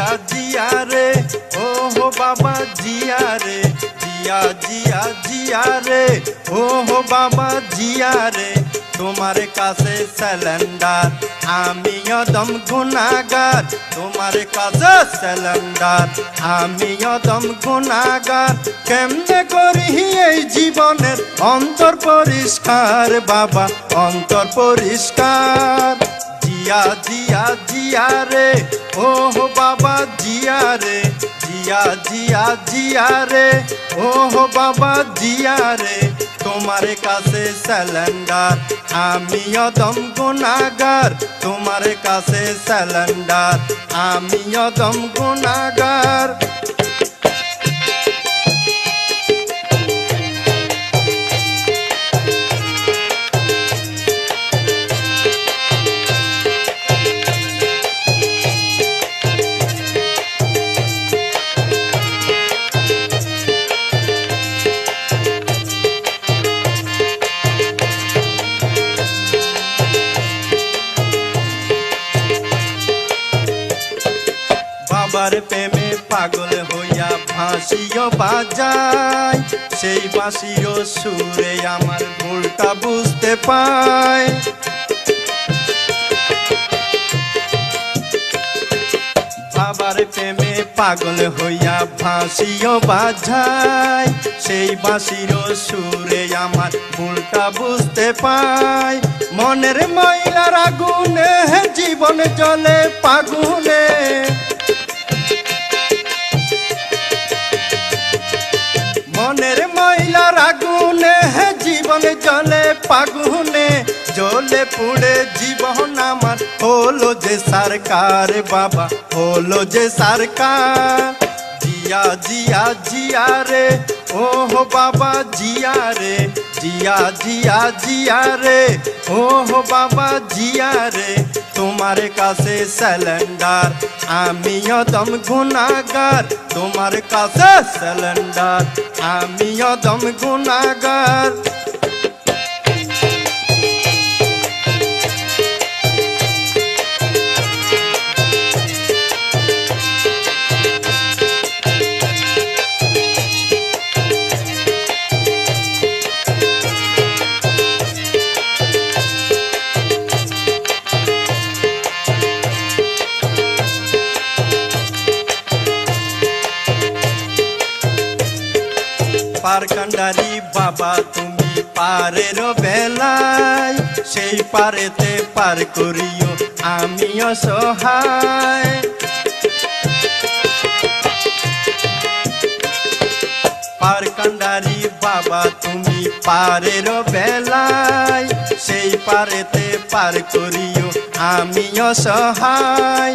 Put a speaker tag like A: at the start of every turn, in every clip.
A: জিয়া জিয়া রে, ও হো বাবা জিয়া রে, জিয়া জিয়া জিয়া রে, ও হো বাবা জিয়া রে, তোমার কাছে স্যালেন্ডার আমি অদম গুণাগার, তোমার কাছে স্যালেন্ডার আমি অদম গুণাগার। কেমনে করি এই জীবনের অন্তর পরিষ্কার, বাবা, অন্তর পরিষ্কার? জিয়া জিয়া জিয়া রে। ও হো বাবা, জিয়া রে। জিয়া জিয়া জিয়া রে। ও হো বাবা, জিয়া রে। তোমার কাছে সিলিন্ডার আমি অদম গুনাগার। তোমার কাছে সিলিন্ডার আমি অদম গুনাগার। বাবার প্রেমে পাগল হইয়া ভাসিও বাজায় সেই বাঁশিও সুরে আমার ভুলটা বুঝতে পায় বাবার প্রেমে পাগল হইয়া ভাসিও বাজায় সেই বাঁশির সুরে আমার ভুলটা বুঝতে পাই। মনের ময়লার আগুনে জীবন জলে পাগুনে জলে পাগুনে জলে পুড়ে জীবন আমার। হলো যে সরকার বাবা, হলো যে সরকার। জিয়া জিয়া জিয়া রে ও হো বাবা, জিয়া রে। জিয়া জিয়া জিয়া রে ও হো বাবা, জিয়া রে। তোমার কাছে সিলিন্ডার আমি অদম গুনাগার। তোমার কাছে সিলিন্ডার আমি অদম গুনাগার। পার কান্ডারি, বাবা তুমি পারের বেলায়। সেই পারেতে পার করিও আমি অসহায় পার কান্ডারি, বাবা তুমি পারের বেলায়। সেই পারেতে পার করিও আমি অসহায়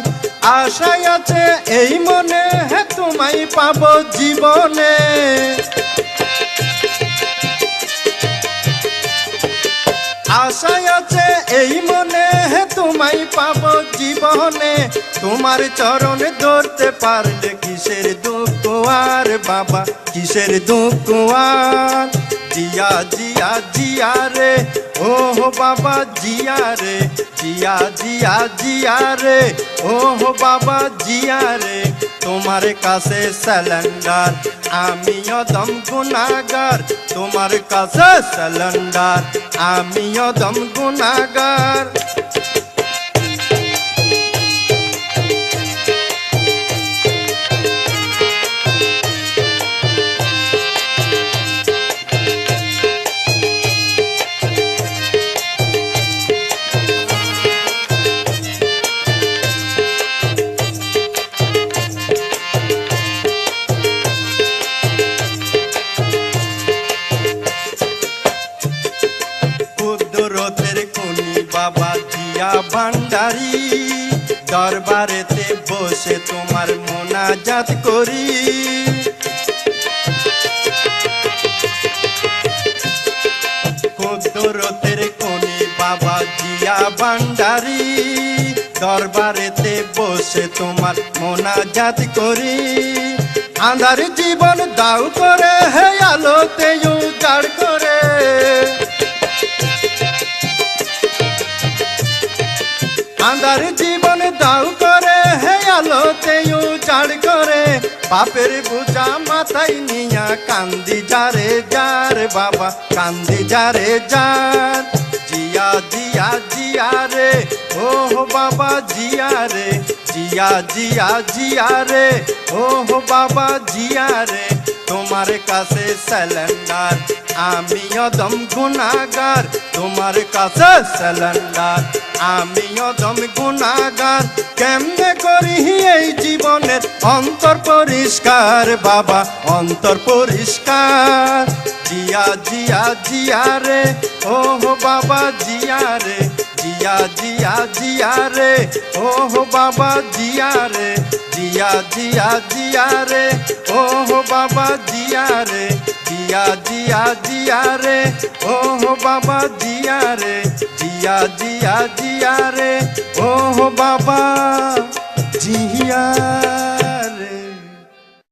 A: আশায় আছে এই মনে, তোমায় পাবো জীবনে। আশায় আছে এই মনে হে তোমায় পাবো জীবনে। তোমার চরণ ধরতে পারলে কিসের দুঃখ বাবা? কিসের দুঃখ জিয়া জিয়া জিয়া রে। ও বাবা, জিয়া রে। জিয়া জিয়া জিয়া রে। ও বাবা, জিয়া রে। তোমার কাছে সিলিন্ডার আমি অদম গুনাগার তোমার কাছে সিলিন্ডার। আমি অদম গুনাগার দরবারেতে বসে তোমার মোনাজাত করি। বাবা জিয়া ভান্ডারি দরবারেতে বসে তোমার মোনাজাত করি। আন্ধার জীবন দাও করে, হে আলোতে উজাড় করে। আন্ধার জীবন দাও করে, হে আলোতে উজাড় করে। বাপের বোঝা মাথায় নিয়া কান্দি যারে যার বাবা, কান্দি যারে যার। জিয়া জিয়া জিয়া রে ও হো বাবা, জিয়া রে। জিয়া জিয়া জিয়া রে ও হো বাবা, জিয়া রে। তোমার কাছে স্যালেন্ডার আমি অদম গুণাগার তোমার কাছে স্যালেন্ডার আমি অদম গুণাগার কেমনে করি এই জীবনের অন্তর পরিষ্কার বাবা, অন্তর পরিষ্কার। জিয়া জিয়া জিয়া রে ও বাবা, জিয়া রে। জিয়া জিয়া জিয়া রে ও বাবা, জিয়া রে। জিয়া জিয়া জিয়া রে ও বাবা, জিয়া রে। জিয়া জিয়া জিয়া রে। ও হো বাবা, জিয়া রে। জিয়া জিয়া জিয়া রে। ও হো বাবা, জিয়া